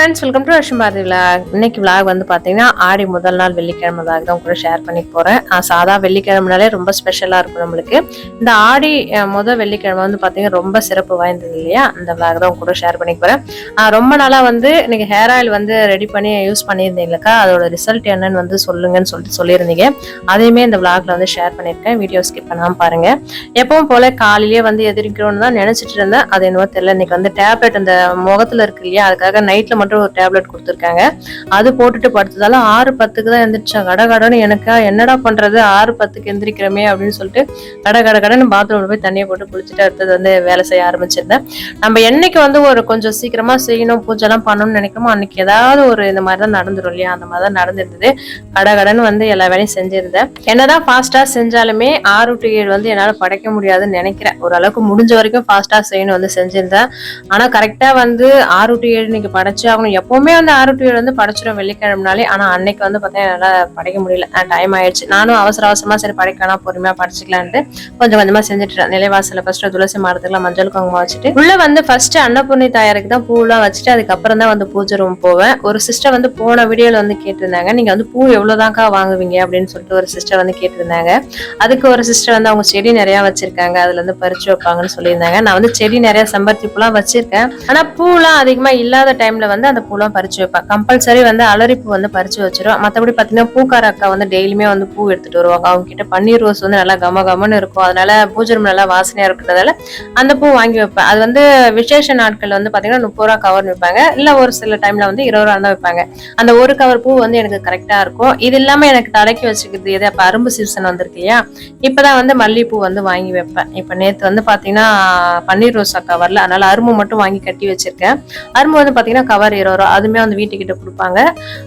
Friends welcome to வருஷம் Bharathi vlog இன்னைக்கு vlog வந்து பார்த்தீங்கன்னா ஆடி முதல் நாள் வெள்ளிக்கிழமை விலாக் தான் கூட ஷேர் பண்ணி போகிறேன் சாதா வெள்ளிக்கிழமைனாலே ரொம்ப ஸ்பெஷலாக இருக்கும் நம்மளுக்கு. இந்த ஆடி முதல் வெள்ளிக்கிழமை வந்து பார்த்தீங்கன்னா ரொம்ப சிறப்பு வாய்ந்தது இல்லையா? அந்த விலாக் தான் கூட ஷேர் பண்ணி போகிறேன் ரொம்ப நாளாக வந்து இன்னைக்கு ஹேர் ஆயில் வந்து ரெடி பண்ணி யூஸ் பண்ணியிருந்தீங்களக்கா அதோட ரிசல்ட் என்னன்னு வந்து சொல்லுங்கன்னு சொல்லிட்டு சொல்லியிருந்தீங்க. அதையுமே இந்த விலாக்ல வந்து ஷேர் பண்ணியிருக்கேன். வீடியோ ஸ்கிப் பண்ணாமல் பாருங்கள் எப்பவும் போல காலையிலேயே வந்து எதிர்க்கிறோன்னு தான் நினச்சிட்டு இருந்தேன். அது என்னவோ தெரியல. இன்னைக்கு வந்து டேப்லெட் அந்த முகத்தில் இருக்கு இல்லையா? அதுக்காக நைட்டில் மட்டும் ஒரு டேப்லெட் கொடுத்துருக்காங்க. அது போட்டுட்டு படுத்ததால ஆறு பத்துக்கு தான் எந்திரிச்சேன் கட கடன்னு எனக்கா என்னடா பண்றது? ஆறு பத்துக்கு எந்திரிக்கிறோமே அப்படின்னு சொல்லிட்டு கட கட கடன்னு பாத்ரூம்ல போய் தண்ணியை போட்டு குளிச்சுட்டு அடுத்தது வந்து வேலை செய்ய ஆரம்பிச்சிருந்தேன். நம்ம என்னைக்கு வந்து ஒரு கொஞ்சம் சீக்கிரமா செய்யணும் பூஜைலாம் பண்ணணும்னு நினைக்கிறோமோ அன்னைக்கு ஏதாவது ஒரு இந்த மாதிரி தான் நடந்துரும் இல்லையா? அந்த மாதிரி தான் நடந்திருந்தது. கட கடன்னு வந்து எல்லா வேலையும் செஞ்சிருந்தேன். என்னதான் ஃபாஸ்டா செஞ்சாலுமே ஆறு டு ஏழு வந்து என்னால படைக்க முடியாதுன்னு நினைக்கிறேன். ஓரளவுக்கு முடிஞ்ச வரைக்கும் ஃபாஸ்டா செய்யணும் வந்து செஞ்சிருந்தேன். ஆனா கரெக்டா வந்து ஆறு டு ஏழு நீங்க படைச்சு ஆகணும் எப்பவுமே வந்து ஆறு டு ஏழு வந்து படைச்சிடும் வெள்ளிக்கிழமைனாலே. ஆனால் அன்னைக்கு வந்து பார்த்தீங்கன்னா என்னால் படைக்க முடியல. டைம் ஆயிடுச்சு. நானும் அவசர அவசரமா சரி படைக்கலாம். பொறுமையா படிச்சுக்கலான்ட்டு கொஞ்சம் கொஞ்சமா செஞ்சுட்டு நிலைவாசல ஃபர்ஸ்ட் துளசி மரத்துக்குலாம் மஞ்சள் குங்குமம் வச்சுட்டு உள்ள வந்து ஃபர்ஸ்ட் அன்னபூர்ணி தாயாருக்கு தான் பூலாம் வச்சுட்டு அதுக்கப்புறம் தான் வந்து பூஜை ரூம் போவேன். ஒரு சிஸ்டர் வந்து போன வீடியோல வந்து கேட்டிருந்தாங்க நீங்க வந்து பூ எவ்வளவுதான்க்கா வாங்குவீங்க? அப்படின்னு சொல்லிட்டு ஒரு சிஸ்டர் வந்து கேட்டிருந்தாங்க. அதுக்கு ஒரு சிஸ்டர் வந்து அவங்க செடி நிறைய வச்சிருக்காங்க. அதுல இருந்து பறிச்சு வைப்பாங்கன்னு சொல்லியிருந்தாங்க. நான் வந்து செடி நிறைய செம்பருத்தி பூலாம் வச்சிருக்கேன். ஆனா பூலாம் அதிகமா இல்லாத டைம்ல வந்து அந்த பூலாம் பறிச்சு வைப்பேன் கம்பல்சரி வந்து அலரிப்பூ வந்து பறிச்சு வச்சிரும். மற்றபடி பார்த்தீங்கன்னா பூக்கார அக்கா வந்து டெய்லியுமே வந்து பூ எடுத்துட்டு வருவாங்க. அவங்க கிட்ட பன்னீர் ரோஸ் வந்து நல்லா கம கமன்னு இருக்கும். அதனால பூஜை room நல்லா வாசனையா இருக்கிறதால அந்த பூ வாங்கி வைப்பேன். அது வந்து விசேஷ நாட்கள் வந்து பார்த்தீங்கன்னா முப்பது ரூபா கவர் வைப்பாங்க. இல்லை ஒரு சில டைம்ல வந்து இருபது ரூபா தான் வைப்பாங்க. அந்த ஒரு கவர் பூ வந்து எனக்கு கரெக்டாக இருக்கும். இது இல்லாமல் எனக்கு தலைக்கு வச்சுக்கிறது எது? அப்போ அரும்பு சீசன் வந்திருக்கு இல்லையா? இப்போதான் வந்து மல்லிகைப்பூ வந்து வாங்கி வைப்பேன். இப்போ நேற்று வந்து பார்த்தீங்கன்னா பன்னீர் ரோசா கவர்ல அதனால அரும்பு மட்டும் வாங்கி கட்டி வச்சிருக்கேன். அரும்பு வந்து பார்த்தீங்கன்னா கவர் இருபது ரூபா அதுமே வந்து வீட்டுக்கிட்ட கொடுப்பாங்க.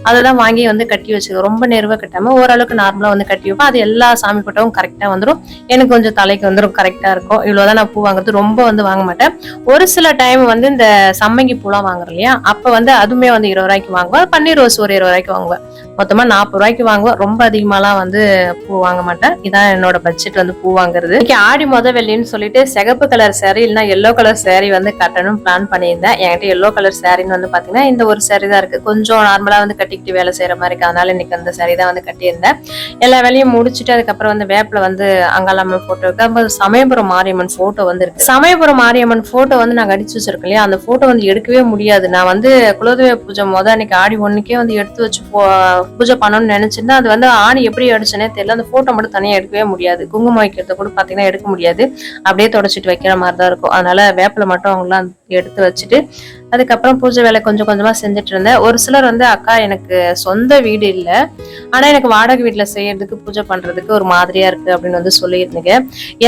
அதெல்லாம் வாங்கி வந்து கட்டி வச்சுக்கோ ரொம்ப நேர்வாக கட்டாம ஓரளவுக்கு நார்மலா வந்து கட்டி வைப்பேன் அது எல்லா சாமி பட்டவும் கரெக்டா வந்துடும் எனக்கு கொஞ்சம் தலைக்கு வந்துடும் கரெக்டா இருக்கும். இவ்வளவுதான் நான் பூ வாங்குறது ரொம்ப வந்து வாங்க மாட்டேன். ஒரு சில டைம் வந்து இந்த சம்மங்கி பூலாம் வாங்குறோம் இல்லையா? அப்ப வந்து அதுவுமே வந்து இருபது ரூபாய்க்கு வாங்குவேன் பன்னீர் ரோஸ் ஒரு இருபது ரூபாய்க்கு வாங்குவேன் மொத்தமா நாற்பது ரூபாய்க்கு வாங்குவேன் ரொம்ப அதிகமாலாம் வந்து பூ வாங்க மாட்டேன் இதான் என்னோட பட்ஜெட் வந்து பூ வாங்குறது. இன்னைக்கு ஆடி முத வெள்ளின்னு சொல்லிட்டு சிகப்பு கலர் சேரீ இல்லைன்னா எல்லோ கலர் சேரீ வந்து கட்டணும் பிளான் பண்ணியிருந்தேன். என்கிட்ட எல்லோ கலர் சேரீன்னு வந்து பாத்தீங்கன்னா இந்த ஒரு சேரீ தான் இருக்கு. கொஞ்சம் நார்மலா வந்து கட்டிக்கிட்டு வேலை செய்யற மாதிரி இருக்கு. அதனால இன்னைக்கு அந்த சேரீ தான் வந்து கட்டியிருந்தேன். எல்லா வேலையும் முடிச்சுட்டு அதுக்கப்புறம் வந்து வேப்பில வந்து அங்காளம்மன் போட்டோ இருக்கு. அப்போ சமயபுரம் மாரியம்மன் போட்டோ வந்து இருக்கு. சமயபுரம் மாரியம்மன் போட்டோ வந்து நாங்க அடிச்சு வச்சிருக்கோம் இல்லையா? அந்த போட்டோ வந்து எடுக்கவே முடியாது. நான் வந்து குலதெய்வ பூஜை முத அன்னைக்கு ஆடி ஒண்ணுக்கே வந்து எடுத்து வச்சு போ- பூஜை பண்ணணும்னு நினைச்சிருந்தா அது வந்து ஆணி எப்படி அடிச்சேனே தெரியல. அந்த போட்டோ மட்டும் தனியா எடுக்கவே முடியாது. குங்குமம் வைக்கிறத கூட பாத்தீங்கன்னா எடுக்க முடியாது. அப்படியே தொடச்சிட்டு வைக்கிற மாதிரி தான் இருக்கும். அதனால வேப்பில மட்டும் அவங்களாம் எடுத்து வச்சுட்டு அதுக்கப்புறம் பூஜை வேலை கொஞ்சம் கொஞ்சமா செஞ்சுட்டு இருந்தேன். ஒரு சிலர் வந்து அக்கா எனக்கு சொந்த வீடு இல்ல. ஆனா எனக்கு வாடகை வீட்டுல செய்யறதுக்கு பூஜை பண்றதுக்கு ஒரு மாதிரியா இருக்கு அப்படின்னு வந்து சொல்லியிருந்தீங்க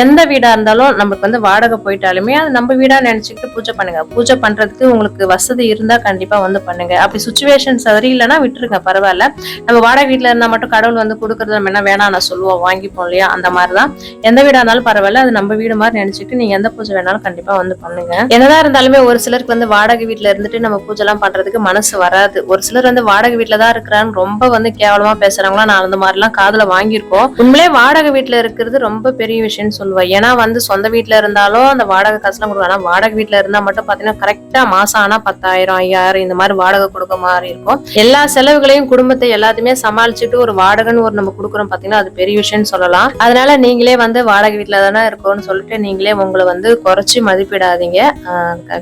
எந்த வீடா இருந்தாலும் நமக்கு வந்து வாடகை போயிட்டாலுமே அது நம்ம வீடா நினைச்சுக்கிட்டு பூஜை பண்ணுங்க. பூஜை பண்றதுக்கு உங்களுக்கு வசதி இருந்தா கண்டிப்பா வந்து பண்ணுங்க. அப்படி சுச்சுவேஷன் சரியில்லைன்னா விட்டுருங்க பரவாயில்ல. நம்ம வாடகை வீட்டுல இருந்தா மட்டும் கடவுள் வந்து கொடுக்கறது நம்ம என்ன வேணாம் நான் சொல்லுவோம் வாங்கிப்போம் இல்லையா? அந்த மாதிரிதான். எந்த வீடா இருந்தாலும் பரவாயில்ல அது நம்ம வீடு மாதிரி நினைச்சிட்டு நீங்க எந்த பூஜை வேணாலும் கண்டிப்பா வந்து பண்ணுங்க. என்னதான் இருந்தாலுமே ஒரு சிலருக்கு வந்து வாடகை வீட்டுல இருந்துட்டு நம்ம பூஜை எல்லாம் பண்றதுக்கு மனசு வராது. ஒரு சிலர் வந்து வாடகை வீட்டுலதான் இருக்கிறான்னு ரொம்ப வந்து கேவலமா பேசுறாங்களா நான் அந்த மாதிரி எல்லாம் காதுல வாங்கியிருக்கோம். உண்மையிலே வாடகை வீட்டுல இருக்கிறது ரொம்ப பெரிய விஷயம்னு சொல்லுவேன். ஏன்னா வந்து சொந்த வீட்டுல இருந்தாலும் அந்த வாடகை காசுலாம் கொடுக்கும் ஆனா வாடகை வீட்டுல இருந்தா மட்டும் பாத்தீங்கன்னா கரெக்டா மாசம் ஆனா பத்தாயிரம் ஐயாயிரம் இந்த மாதிரி வாடகை கொடுக்க மாதிரி இருக்கும். எல்லா செலவுகளையும் குடும்பத்தை எல்லாத்தையுமே சமாளிச்சுட்டு ஒரு வாடகைன்னு ஒரு நம்ம கொடுக்குறோம் பாத்தீங்கன்னா அது பெரிய விஷயம்னு சொல்லலாம். அதனால நீங்களே வந்து வாடகை வீட்டுல தானே இருக்கோம்னு சொல்லிட்டு நீங்களே உங்களை வந்து குறைச்சி மதிப்பிடாதீங்க.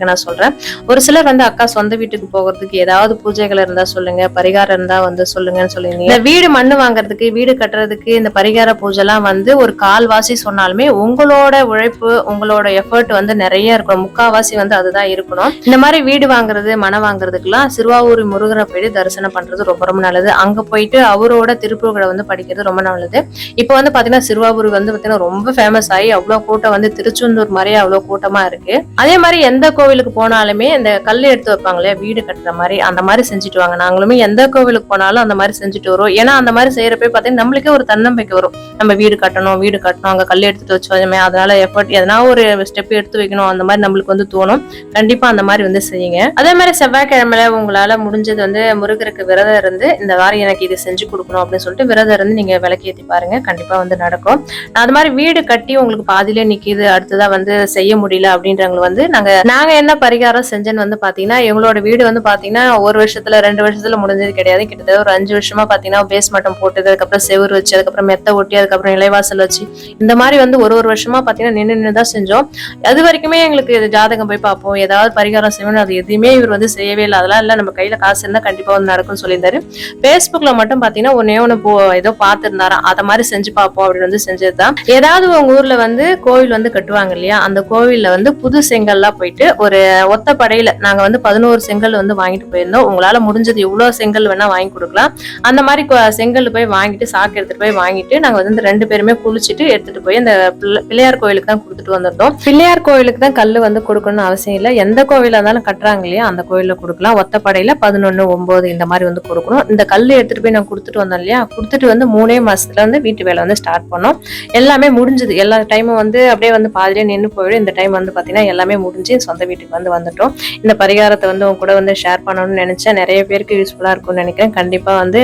நான் சொல்றேன். ஒரு சிலர் வந்து அக்கா சொந்த வீட்டுக்கு போகிறதுக்கு ஏதாவது பூஜைகள் இருந்தா சொல்லுங்க பரிகாரம் இருந்தா வந்து சொல்லுங்கன்னு சொல்லியிருந்தீங்க. இந்த வீடு மண்ணு வாங்குறதுக்கு வீடு கட்டுறதுக்கு இந்த பரிகார பூஜைலாம் வந்து ஒரு கால்வாசி சொன்னாலுமே உங்களோட உழைப்பு உங்களோட எஃபர்ட் வந்து நிறைய இருக்கணும். முக்காவாசி வந்து அதுதான் இருக்கணும். இந்த மாதிரி வீடு வாங்குறது மனம் வாங்குறதுக்குலாம் சிறுவாவூர் முருகனை போயிட்டு தரிசனம் பண்றது ரொம்ப ரொம்ப நல்லது. அங்க போயிட்டு அவரோட திருப்புகளை வந்து படிக்கிறது ரொம்ப நல்லது. இப்போ வந்து பாத்தீங்கன்னா சிறுவாபுரி வந்து பாத்தீங்கன்னா ரொம்ப ஃபேமஸ் ஆகி அவ்வளவு கூட்டம் வந்து திருச்செந்தூர் மாதிரியே அவ்வளவு கூட்டமா இருக்கு. அதே மாதிரி எந்த கோவிலுக்கு போனாலுமே இந்த கல் எடுத்து வைப்பாங்க இல்லையா வீடு கட்டுற மாதிரி அந்த மாதிரி செஞ்சுட்டு வாங்க. நாங்களுமே எந்த கோவிலுக்கு போனாலும் அந்த மாதிரி செஞ்சுட்டு வரும் ஏன்னா அந்த மாதிரி செய்யறப்ப பாத்தீங்கன்னா நம்மளுக்கே ஒரு தன்னம்பிக்கை வரும். நம்ம வீடு கட்டணும் வீடு கட்டணும் அங்க கல் எடுத்துட்டு வச்சோமே அதனால எஃபர்ட் எதனா ஒரு ஸ்டெப் எடுத்து வைக்கணும் அந்த மாதிரி நம்மளுக்கு வந்து தோணும். கண்டிப்பா அந்த மாதிரி வந்து செய்யுங்க. அதே மாதிரி செவ்வாய்க்கிழமையில உங்களால முடிஞ்சது வந்து முருகருக்கு விரதம் இருந்து இந்த வாரம் எனக்கு இது செஞ்சு கொடுக்கணும் அப்படின்னு சொல்லிட்டு விரதம் இருந்து நீங்க விளக்கேற்றி பாருங்க. கண்டிப்பா வந்து நடக்கும். அது மாதிரி வீடு கட்டி உங்களுக்கு பாதியிலே நிக்கிது அடுத்ததா வந்து செய்ய முடியல அப்படின்றவங்க வந்து நாங்க நாங்க என்ன பரிகாரம் செஞ்சேன்னு வந்து பாத்தீங்கன்னா எங்களோட வீடு வந்து பாத்தீங்கன்னா ஒரு வருஷத்துல ரெண்டு வருஷத்துல முடிஞ்சது கிடையாது. கிட்டத்தட்ட ஒரு அஞ்சு வருஷமா பாத்தீங்கன்னா பேஸ் மட்டம் போட்டது அதுக்கப்புறம் செவுரு வச்சு அதுக்கப்புறம் மெத்த ஒட்டி அதுக்கப்புறம் இலைவாசல் வச்சு இந்த மாதிரி வந்து ஒரு ஒரு வருஷமா பாத்தீங்கன்னா நின்று நின்று தான் செஞ்சோம். அது வரைக்குமே எங்களுக்கு ஜாதகம் போய் பார்ப்போம் ஏதாவது பரிகாரம் செய்யணும் அது எதுவுமே இவர் வந்து செய்யவே இல்லை. அதெல்லாம் இல்லை. நம்ம கையில காசு இருந்தா கண்டிப்பா வந்து நடக்கும்னு சொல்லியிருந்தாரு. ஃபேஸ்புக்ல மட்டும் பாத்தீங்கன்னா ஒன்னே ஒன்று போ ஏதோ பார்த்துருந்தாராம். அதை மாதிரி செஞ்சு பார்ப்போம் அப்படின்னு வந்து செஞ்சதுதான். ஏதாவது உங்க ஊர்ல வந்து கோவில் வந்து கட்டுவாங்க இல்லையா? அந்த கோவில்ல வந்து புது செங்கல்லாம் போயிட்டு ஒரு ஒத்த படையில நாங்க வந்து பதினோரு செங்கல் வந்து வாங்கிட்டு போயிருந்தோம். உங்களால முடிஞ்சது எவ்வளவு செங்கல் வேணா வாங்கி கொடுக்கலாம். அந்த மாதிரி செங்கல் போய் வாங்கிட்டு சாக்கு எடுத்துட்டு போய் வாங்கிட்டு நாங்க வந்து ரெண்டு பேருமே குளிச்சுட்டு எடுத்துட்டு போய் அந்த பிள்ளை- பிள்ளையார் கோயிலுக்கு தான் கொடுத்துட்டு வந்திருந்தோம். பிள்ளையார் கோயிலுக்கு தான் கல் வந்து கொடுக்கணும்னு அவசியம் இல்லை. எந்த கோவிலா இருந்தாலும் கட்டுறாங்க இல்லையா? அந்த கோயிலில் கொடுக்கலாம். ஒத்தப்படையில பதினொன்னு ஒன்பது இந்த மாதிரி வந்து கொடுக்கணும். இந்த கல் எடுத்துட்டு போய் நான் கொடுத்துட்டு வந்தோம் இல்லையா? கொடுத்துட்டு வந்து மூணே மாசத்துல வந்து வீட்டு வேலை வந்து ஸ்டார்ட் பண்ணோம். எல்லாமே முடிஞ்சது. எல்லா டைமும் வந்து அப்படியே வந்து பாதிலே நின்று போயிடும். இந்த டைம் வந்து பாத்தீங்கன்னா எல்லாமே முடிஞ்சு சொந்த வீட்டுக்கு வந்து வந்துட்டோம். இந்த பரிகாரத்தை வந்து உங்க கூட வந்து ஷேர் பண்ணணும்னு நினைச்சேன். நிறைய பேருக்கு யூஸ்ஃபுல்லா இருக்கும்னு நினைக்கிறேன். கண்டிப்பா வந்து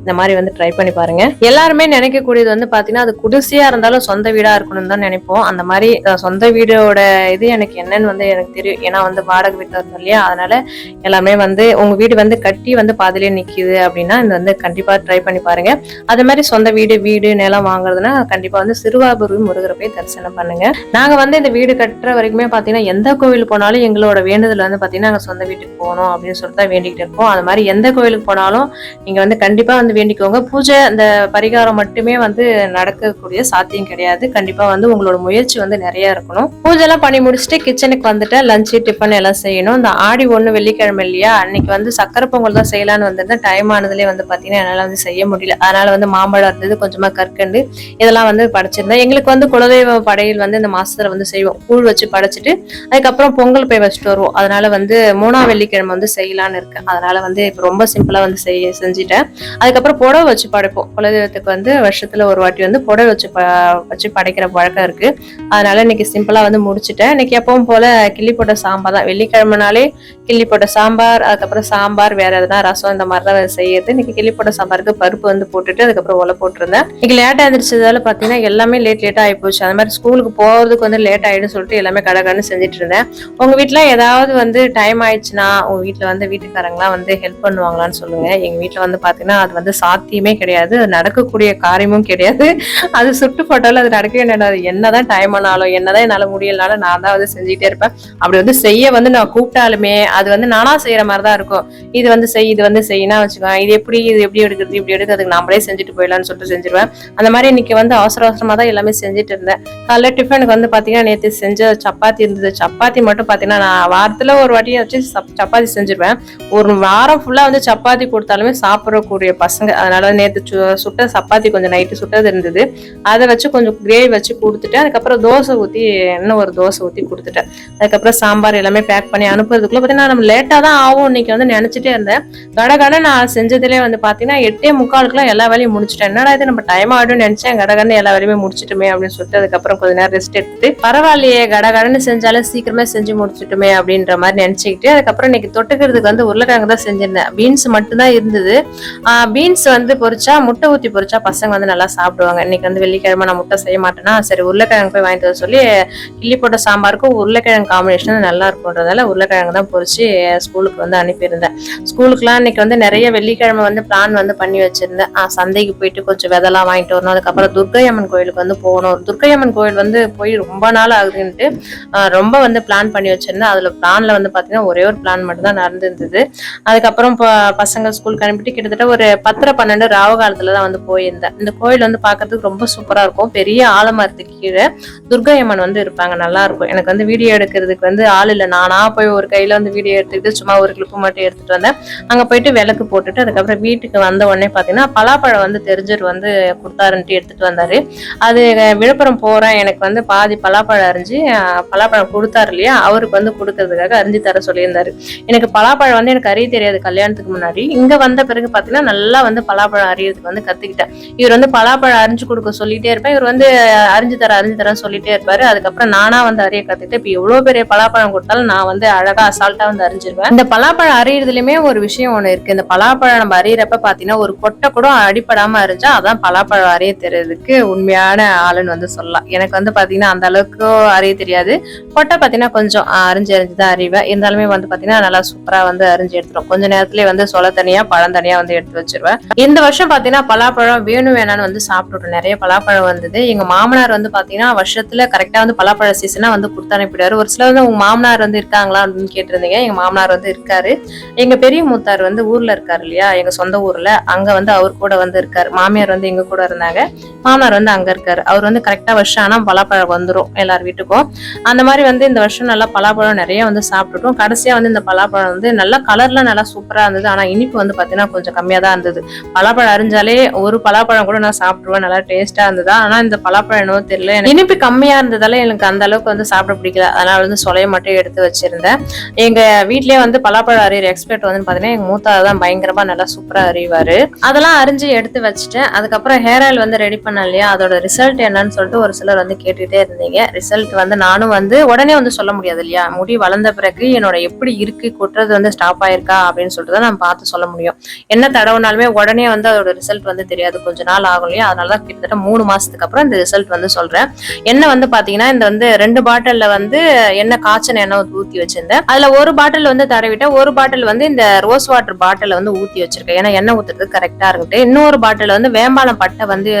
இந்த மாதிரி வந்து ட்ரை பண்ணி பாருங்க. எல்லாருமே நினைக்கக்கூடியது வந்து பாத்தீங்கன்னா அது குடிசையா இருந்தாலும் சொந்த வீடா இருக்கணும்னு தான் நினைப்போம். அந்த மாதிரி சொந்த வீடோட இது எனக்கு என்னன்னு வந்து எனக்கு தெரியும். ஏன்னா வந்து வாடகை வீட்டுல இருந்தோம் இல்லையா? அதனால எல்லாமே வந்து உங்க வீடு வந்து கட்டி வந்து பாதிலே நிக்குது அப்படின்னா இது வந்து கண்டிப்பாக ட்ரை பண்ணி பாருங்க. அது மாதிரி சொந்த வீடு வீடு நிலம் வாங்குறதுனா கண்டிப்பாக வந்து சிறுவாபுரி முருகரை போய் தரிசனம் பண்ணுங்க. நாங்கள் வந்து இந்த வீடு கட்டுற வரைக்குமே பார்த்தீங்கன்னா எந்த கோவில் போனாலும் எங்களோட வேண்டுதல் வந்து பார்த்தீங்கன்னா நாங்கள் சொந்த வீட்டுக்கு போகணும் அப்படின்னு சொல்லிட்டு தான் வேண்டிக்கிட்டு இருப்போம் அது மாதிரி எந்த கோவிலுக்கு போனாலும் நீங்கள் வந்து கண்டிப்பாக வந்து வேண்டிக்கோங்க. பூஜை அந்த பரிகாரம் மட்டுமே வந்து நடக்கக்கூடிய சாத்தியம் கிடையாது. கண்டிப்பாக வந்து உங்களோட முயற்சி வந்து நிறைய இருக்கணும். பூஜைலாம் பண்ணி முடிச்சுட்டு கிச்சனுக்கு வந்துட்டு லஞ்சு டிஃபன் எல்லாம் செய்யணும். இந்த ஆடி ஒன்று வெள்ளிக்கிழமை இல்லையா? அன்னைக்கு வந்து சக்கரை பொங்கல் தான் செய்யலாம்னு வந்திருந்தேன் டைம் ஆனதுலேயே வந்து பார்த்தீங்கன்னா என்னால் வந்து செய்ய முடியல. அதனால் வந்து மாம்பழம் இருந்தது கொஞ்சமாக கற்கண்டு இதெல்லாம் வந்து படைச்சிருந்தேன். எங்களுக்கு வந்து குலதெய்வ படையில் வந்து இந்த மாசத்துல வந்து செய்வோம். கூழ் வச்சு படைச்சிட்டு அதுக்கப்புறம் பொங்கல் போய் வச்சுட்டு வருவோம். அதனால வந்து மூணாம் வெள்ளிக்கிழமை வந்து செய்யலான்னு இருக்கேன் அதனால வந்து இப்போ ரொம்ப சிம்பிளாக வந்து செய்ய செஞ்சுட்டேன். அதுக்கப்புறம் புடவை வச்சு படைப்போம். குலதெய்வத்துக்கு வந்து வருஷத்துல ஒரு வாட்டி வந்து புடவை வச்சு ப வச்சு படைக்கிற பழக்கம் இருக்கு. அதனால இன்னைக்கு சிம்பிளா வந்து முடிச்சிட்டேன். இன்னைக்கு எப்பவும் போல கிள்ளி போட்ட சாம்பார் தான். வெள்ளிக்கிழமைனாலே கிள்ளி போட்ட சாம்பார் அதுக்கப்புறம் சாம்பார் வேற எதனா ரசம் இந்த மாதிரி தான் செய்யறது. இன்னைக்கு கிளிப்பட சாம்பாருக்கு பருப்பு வந்து போட்டுட்டு அதுக்கப்புறம் ஒலை போட்டிருந்தேன். இன்னைக்கு லேட் ஆயிருச்சதால பாத்தீங்கன்னா எல்லாமே லேட் லேட்டாக ஆகி போச்சு. அந்த மாதிரி ஸ்கூலுக்கு போறதுக்கு வந்து லேட் ஆயிடும் சொல்லிட்டு எல்லாமே கடகடன்னு செஞ்சுட்டு இருந்தேன். உங்க வீட்டில் ஏதாவது வந்து டைம் ஆயிடுச்சுன்னா உங்க வீட்டில் வந்து வீட்டுக்காரங்களாம் வந்து ஹெல்ப் பண்ணுவாங்களான்னு சொல்லுங்க. எங்க வீட்டில் வந்து பாத்தீங்கன்னா அது வந்து சாத்தியமே கிடையாது. அது நடக்கக்கூடிய காரியமும் கிடையாது. அது சுட்டு போட்டாலும் அது நடக்கவே நடக்காது. என்னதான் டைம் ஆனாலும் என்னதான் என்னால முடியலனாலும் நான் தான் வந்து செஞ்சுட்டே இருப்பேன். அப்படி வந்து செய்ய வந்து நான் கூப்பிட்டாலுமே அது வந்து நானா செய்யற மாதிரி தான் இருக்கும். இது வந்து செய் இது வந்து செய்யினா வச்சுக்கோங்க. இதே எப்படி இது எப்படி எடுக்கிறது இப்படி எடுக்கிறதுக்கு நம்மளே செஞ்சுட்டு போயிடலாம்னு சொல்லிட்டு செஞ்சிருவேன். அந்த மாதிரி இன்னைக்கு வந்து அவசர அவசரமாக தான் எல்லாமே செஞ்சுட்டு இருந்தேன். காலைல டிஃபனுக்கு வந்து பார்த்தீங்கன்னா நேற்று செஞ்ச சப்பாத்தி இருந்தது. சப்பாத்தி மட்டும் பார்த்தீங்கன்னா நான் வாரத்தில் ஒரு வாட்டி வச்சு சப்- சப்பாத்தி செஞ்சிருவேன். ஒரு வாரம் ஃபுல்லாக வந்து சப்பாத்தி கொடுத்தாலுமே சாப்பிடக்கூடிய பசங்க அதனால நேற்று சுட்ட சப்பாத்தி கொஞ்சம் நைட்டு சுட்டது இருந்தது. அதை வச்சு கொஞ்சம் கிரேவி வச்சு கொடுத்துட்டு அதுக்கப்புறம் தோசை ஊற்றி இன்னும் ஒரு தோசை ஊற்றி கொடுத்துட்டேன். அதுக்கப்புறம் சாம்பார் எல்லாமே பேக் பண்ணி அனுப்புறதுக்குள்ளே பார்த்தீங்கன்னா நம்ம லேட்டாக தான் ஆகும். இன்னைக்கு வந்து நினச்சிட்டே இருந்தேன். கடகட நான் செஞ்சதுலேயே வந்து பார்த்தீங்கன்னா எட்டே முக்காலுக்குலாம் எல்லா வேலையும் முடிச்சிட்டேன். என்னடா இது நம்ம டைம் ஆகிடும் நினச்சேன். கடகடன்னு எல்லா வேலையுமே முடிச்சிட்டுமே அப்படின்னு சொல்லிட்டு அதுக்கப்புறம் கொஞ்ச நேரம் ரெஸ்ட் எடுத்துட்டு பரவாயில்லையே கடகடன்னு செஞ்சாலும் சீக்கிரமே செஞ்சு முடிச்சிட்டுமே அப்படின்ற மாதிரி நினச்சிக்கிட்டு அதுக்கப்புறம் இன்னைக்கு தொட்டுக்கிறதுக்கு வந்து உருளைக்கிழங்கு தான் செஞ்சிருந்தேன். பீன்ஸ் மட்டும்தான் இருந்தது. பீன்ஸ் வந்து பொறிச்சா முட்டை ஊற்றி பொறிச்சா பசங்க வந்து நல்லா சாப்பிடுவாங்க. இன்னைக்கு வந்து வெள்ளிக்கிழமை நான் முட்டை செய்ய மாட்டேன்னா சரி உருளைக்கிழங்கு போய் வாங்கிட்டு வர சொல்லி கிள்ளி போட்ட சாம்பாருக்கும் உருளைக்கிழங்கு காம்பினேஷன் நல்லா இருக்கும்ன்றதால உருளைக்கிழங்கு தான் பொறிச்சு ஸ்கூலுக்கு வந்து அனுப்பியிருந்தேன். ஸ்கூலுக்குலாம் இன்னைக்கு வந்து நிறைய வெள்ளிக்கிழமை வந்து பிளான் வந்து பண்ணி வச்சிருந்தேன். சந்தைக்கு போயிட்டு கொஞ்சம் விதெல்லாம் வாங்கிட்டு வரணும் அதுக்கப்புறம் துர்க்கை அம்மன் கோயிலுக்கு வந்து போகணும். துர்க்கை அம்மன் கோயில் வந்து போய் ரொம்ப நாள் ஆகுதுன்ட்டு ரொம்ப வந்து பிளான் பண்ணி வச்சிருந்தேன். அதுல பிளான்ல வந்து பாத்தீங்கன்னா ஒரே ஒரு பிளான் மட்டும் தான் நடந்திருந்தது. அதுக்கப்புறம் ப- பசங்க ஸ்கூலுக்கு அனுப்பிட்டு கிட்டத்தட்ட ஒரு பத்தரை பன்னெண்டு ராவ காலத்துல தான் வந்து போயிருந்தேன். இந்த கோயில் வந்து பார்க்கறதுக்கு ரொம்ப சூப்பரா இருக்கும். பெரிய ஆலமரத்துக்கு கீழே துர்கை அம்மன் வந்து இருப்பாங்க. நல்லா இருக்கும். எனக்கு வந்து வீடியோ எடுக்கிறதுக்கு வந்து ஆள் இல்லை. நானா போய் ஒரு கையில வந்து வீடியோ எடுத்துக்கிட்டு சும்மா ஒரு கிளிப்பு மட்டும் எடுத்துட்டு வந்தேன். அங்க போயிட்டு விளக்கு போட்டுட்டு அதுக்கப்புறம் வீட்டுக்கு வந்த உடனே பார்த்தீங்கன்னா பலாப்பழம் வந்து தெரிஞ்சர் வந்து கொடுத்தாருன்ட்டு எடுத்துட்டு வந்தாரு. அது விழுப்புரம் போறேன் எனக்கு வந்து பாதி பலாப்பழம் அரிஞ்சு பலாப்பழம் கொடுத்தாரு இல்லையா? அவருக்கு வந்து கொடுக்கறதுக்காக அரிஞ்சு தர சொல்லியிருந்தாரு. எனக்கு பலாப்பழம் வந்து எனக்கு அறிய தெரியாது கல்யாணத்துக்கு முன்னாடி. இங்க வந்த பிறகு பார்த்தீங்கன்னா நல்லா வந்து பலாப்பழம் அறியறதுக்கு வந்து கத்துக்கிட்டேன். இவர் வந்து பலாப்பழம் அரிஞ்சு கொடுக்க சொல்லிட்டே இருப்பேன். இவர் வந்து அரிஞ்சு தர அரிஞ்சு தரேன் சொல்லிட்டே இருப்பாரு. அதுக்கப்புறம் நானா வந்து அறிய கத்துக்கிட்டு இப்ப எவ்வளவு பெரிய பலாப்பழம் கொடுத்தாலும் நான் வந்து அழகா அசால்ட்டா வந்து அறிஞ்சிருவேன் இந்த பலாப்பழம் அறியறதுலயுமே ஒரு விஷயம் ஒண்ணு இருக்கு. இந்த பலாப்பழம் நம்ம அறியறப்ப பாத்தீங்கன்னா ஒரு கொட்டை கூட அடிப்படாம அறிஞ்சா அதான் பலாப்பழம் அறிய தெரியறதுக்கு உண்மையான ஆளுன்னு வந்து சொல்லலாம். எனக்கு வந்து பாத்தீங்கன்னா அந்த அளவுக்கு அறிய தெரியாது. கொட்டை பாத்தீங்கன்னா கொஞ்சம் அரிஞ்சு அரிஞ்சு தான் அறிவேன் இருந்தாலுமே வந்து பாத்தீங்கன்னா நல்லா சூப்பரா வந்து அரிஞ்சு எடுத்துரும். கொஞ்ச நேரத்திலேயே வந்து சொல தனியா பழம் தனியா வந்து எடுத்து வச்சிருவேன். இந்த வருஷம் பாத்தீங்கன்னா பலாப்பழம் வேணும் வேணாம்னு வந்து சாப்பிட்டுட்டோம். நிறைய பலாப்பழம் வந்தது. எங்க மாமனார் வந்து பாத்தீங்கன்னா வருஷத்துல கரெக்டா வந்து பலாப்பழ சீசனா வந்து கொடுத்து அனுப்பிடுவாரு. ஒரு சிலர் வந்து உங்க மாமனார் வந்து இருக்காங்களா? அப்படின்னு கேட்டிருந்தீங்க. எங்க மாமனார் வந்து இருக்காரு. எங்க பெரிய மூத்தார் வந்து ஊர்ல இருக்காரு இல்லையா? எங்க சொந்த ஊர்ல அங்க வந்து அவர் கூட வந்து இருக்காரு. மாமியார் வந்து எங்க கூட இருந்தாங்க. மாமனார் வந்து அங்க இருக்காரு. அவர் வந்து கரெக்டா வருஷம் ஆனா பலாப்பழம் வந்துடும் எல்லார் வீட்டுக்கும். அந்த மாதிரி வந்து இந்த வருஷம் நல்லா பலாப்பழம் நிறைய வந்து சாப்பிட்டுட்டோம். கடைசியா வந்து இந்த பலாப்பழம் வந்து நல்லா கலர்ல நல்லா சூப்பரா இருந்தது. ஆனா இனிப்பு வந்து பாத்தீங்கன்னா கொஞ்சம் கம்மியா தான் இருந்தது. பலாப்பழம் அரிஞ்சாலே ஒரு பலாப்பழம் கூட நான் சாப்பிடுவேன் நல்லா டேஸ்டா இருந்ததா? ஆனா இந்த பலாப்பழம் என்னவோ தெரியல. இனிப்பு கம்மியா இருந்ததால எனக்கு அந்த அளவுக்கு வந்து சாப்பிட பிடிக்கல. அதனால வந்து சொலைய மட்டும் எடுத்து வச்சிருந்தேன். எங்க வீட்லயே வந்து பலாப்பழம் அறியிற எக்ஸ்பர்ட் வந்து பாத்தீங்கன்னா எங்க மூத்தா தான் பயங்கரமா நல்லா சூப்பரா அறிவாரு. அதெல்லாம் அரிஞ்சு எடுத்து வச்சுட்டேன் அதுக்கப்புறம் ஹேர் ஆயில் வந்து ரெடி பண்ண இல்லையா? அதோட ரிசல்ட் என்னன்னு சொல்லிட்டு ஒரு சிலர் வந்து கேட்டுட்டே இருந்தீங்க. ரிசல்ட் வந்து நானும் வந்து உடனே வந்து சொல்ல முடியாது இல்லையா? முடி வளர்ந்த பிறகு என்னோட எப்படி இருக்கு கொட்டுறது வந்து ஸ்டாப் ஆயிருக்கா அப்படின்னு சொல்லிட்டு தான் நான் பார்த்து சொல்ல முடியும். என்ன தடவுனாலுமே உடனே வந்து அதோட ரிசல்ட் வந்து தெரியாது. கொஞ்ச நாள் ஆகும் இல்லையா? அதனால தான் கிட்டத்தட்ட மூணு மாசத்துக்கு அப்புறம் இந்த ரிசல்ட் வந்து சொல்றேன். என்ன வந்து பாத்தீங்கன்னா இந்த வந்து ரெண்டு பாட்டில்ல வந்து எண்ணெய் காய்ச்சல் எண்ணெய் வந்து ஊத்தி வச்சிருந்தேன். அதுல ஒரு பாட்டில் வந்து தடவிட்டேன். ஒரு பாட்டில் வந்து இந்த ரோஸ் வாட்டர் பாட்டில் வந்து ஊத்தி வச்சிருக்கேன். ஏன்னா எண்ணெய் ஊத்துறது கரெக்டா இருக்கட்டும். இன்னொரு பாட்டில் வந்து வேம்பாலம் பட்டை வந்து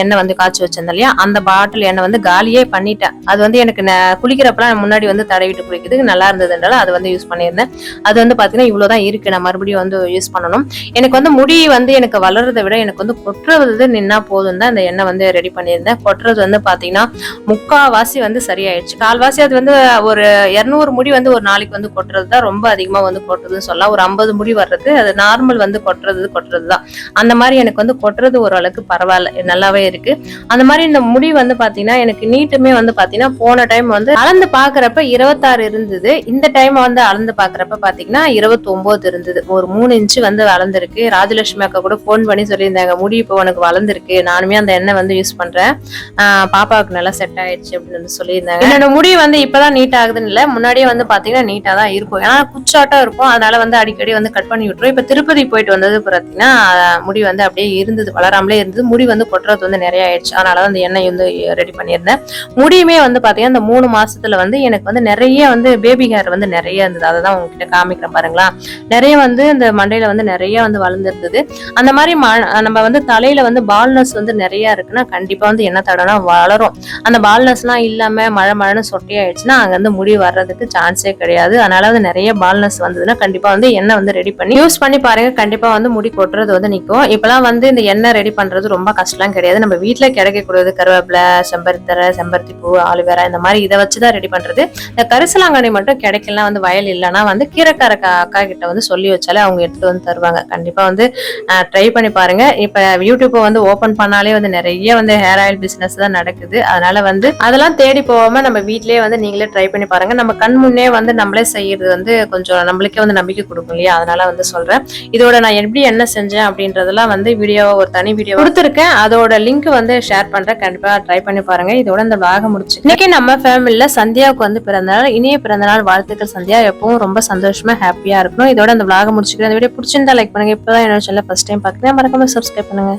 எண்ணெய் வந்து காய்ச்சி வச்சிருந்தேன் இல்லையா? அந்த பாட்டில் எண்ணெய் வந்து காலியே பண்ணிட்டேன். அது வந்து எனக்கு குளிக்கிறப்பெல்லாம் குளிக்கிறப்பலாம் முன்னாடி வந்து தடவிட்டு குளிக்கிறதுக்கு நல்லா இருந்ததுனால அது வந்து யூஸ் பண்ணியிருந்தேன். அது வந்து பாத்தீங்கன்னா இவ்வளவுதான் இருக்கு. நான் மறுபடியும் வந்து யூஸ் பண்ணணும். எனக்கு வந்து முடி வந்து எனக்கு வளர்றதை விட எனக்கு வந்து கொட்டுறது நின்னா போதும் தான் இந்த எண்ணெய் வந்து ரெடி பண்ணியிருந்தேன். கொட்டுறது வந்து பாத்தீங்கன்னா முக்காவாசி வந்து சரியாயிடுச்சு. கால்வாசி அது வந்து ஒரு இரநூறு முடி வந்து ஒரு நாளைக்கு வந்து கொட்டுறது தான் ரொம்ப அதிகமா வந்து கொட்டுறதுன்னு சொல்லலாம். ஒரு ஐம்பது முடி வர்றது அது நார்மல் வந்து கொட்டுறது கொட்டுறது தான் அந்த மாதிரி எனக்கு வந்து கொட்டுறது ஓரளவுக்கு பரவாயில்ல. நல்லாவே இருக்கு. அந்த மாதிரி இந்த முடி வந்து பாத்தீங்கன்னா எனக்கு நீட்டுமே வந்து பாத்தீங்கன்னா போன டைம் வந்து அளந்து பாக்குறப்ப இருபத்தாறு இருந்தது. இந்த டைம் வந்து அளந்து பாக்குறப்ப பாத்தீங்கன்னா இருபத்தி ஒன்பது இருந்தது. ஒரு மூணு இன்ச்சு வந்து வளர்ந்துருக்கு. ராஜலட்சுமி அக்கா கூட ஃபோன் பண்ணி சொல்லியிருந்தாங்க முடி இப்போ உனக்கு வளர்ந்துருக்கு. நானுமே அந்த எண்ணெய் வந்து யூஸ் பண்றேன். ஆஹ் பாப்பாவுக்கு நல்லா செட் ஆயிடுச்சு அப்படின்னு வந்து சொல்லியிருந்தாங்க. என்னோட முடி வந்து இப்பதான் நீட் ஆகுதுன்னு இல்ல. முன்னாடியே வந்து பாத்தீங்கன்னா நீட்டா தான் இருக்கும். ஏன்னா குச்சாட்டம் இருக்கும். அதனால வந்து அடிக்கடி வந்து கட் பண்ணி விட்டுரும். இப்ப திருப்பதி போயிட்டு வந்தது பார்த்தீங்கன்னா முடி வந்து அப்படியே இருந்தது வளராமலே இருந்தது. முடி வந்து கொட்டுறது வந்து நிறைய ஆயிடுச்சு. அதனால வந்து அந்த எண்ணெய் வந்து ரெடி பண்ணியிருந்தேன். முடியுமே வந்து பார்த்தீங்கன்னா இந்த மூணு மாசத்துல வந்து எனக்கு வந்து நிறைய வந்து பேபி ஹேர் வந்து நிறைய இருந்தது. அதை தான் உங்ககிட்ட காமிக்கிறேன் பாருங்களா. நிறைய வந்து இந்த மண்டையில வந்து நிறைய வந்து வளர்ந்துருந்தது. அந்த மாதிரி நம்ம வந்து தலையில வந்து பால்னஸ் வந்து நிறைய இருக்குன்னா கண்டிப்பா வந்து என்ன தடனா வளரும். அந்த பால்னஸ்லாம் இல்லாம மழை மழைன்னு சொட்டையாயிடுச்சுன்னா அங்க வந்து முடி வர்றதுக்கு சான்ஸே கிடையாது. அதனால வந்து நிறைய பால்னஸ் வந்ததுன்னா கண்டிப்பா வந்து எண்ணெய் வந்து ரெடி பண்ணி யூஸ் பண்ணி பாருங்க. கண்டிப்பா கண்டிப்பாக வந்து முடி கொட்டுறது வந்து நிற்கும் இப்போலாம் வந்து இந்த எண்ணெய் ரெடி பண்றது ரொம்ப கஷ்டம்லாம் கிடையாது. நம்ம வீட்டில் கிடைக்கக்கூடியது கருவேப்பிலை செம்பருத்தரை செம்பருத்தி பூ ஆலுவேரா இந்த மாதிரி இதை வச்சு தான் ரெடி பண்றது. இந்த கரிசலாங்கண்ணி மட்டும் கிடைக்கலாம் வந்து வயல் இல்லைன்னா வந்து கீரைக்கார அக்கா கிட்ட வந்து சொல்லி வச்சாலே அவங்க எடுத்துகிட்டு வந்து தருவாங்க. கண்டிப்பா வந்து ட்ரை பண்ணி பாருங்க. இப்ப யூடியூப்பை வந்து ஓப்பன் பண்ணாலே வந்து நிறைய வந்து ஹேர் ஆயில் பிசினஸ் தான் நடக்குது. அதனால வந்து அதெல்லாம் தேடி போகாம நம்ம வீட்டிலேயே வந்து நீங்களே ட்ரை பண்ணி பாருங்க. நம்ம கண் முன்னே வந்து நம்மளே செய்யறது வந்து கொஞ்சம் நம்மளுக்கே வந்து நம்பிக்கை கொடுக்கும் இல்லையா? அதனால வந்து சொல்றேன். இதோட நான் எப்படி என்ன செஞ்சேன் அப்படின்றதெல்லாம் வந்து வீடியோ ஒரு தனி வீடியோ கொடுத்துருக்கேன். அதோட லிங்க் வந்து ஷேர் பண்றேன். கண்டிப்பா ட்ரை பண்ணி பாருங்க. இதோட இந்த பாகம் முடிச்சு. இன்னைக்கு நம்ம ஃபேமிலியில சந்தியாவுக்கு வந்து பிறந்தநாள் இனிய பிறந்தநாள் வாழ்த்துக்கள். சந்தியா எப்பவும் ரொம்ப சந்தோஷமா ஹாப்பியா இருக்கணும். இதோட அந்த vlog முடிச்சுக்கிறேன். இந்த வீடியோ பிடிச்சிருந்தா லைக் பண்ணுங்க. இப்பதான் என்னோட சேனல் ஃபர்ஸ்ட் டைம் பார்க்குறேன் மறக்காம சப்ஸ்கிரைப் பண்ணுங்க.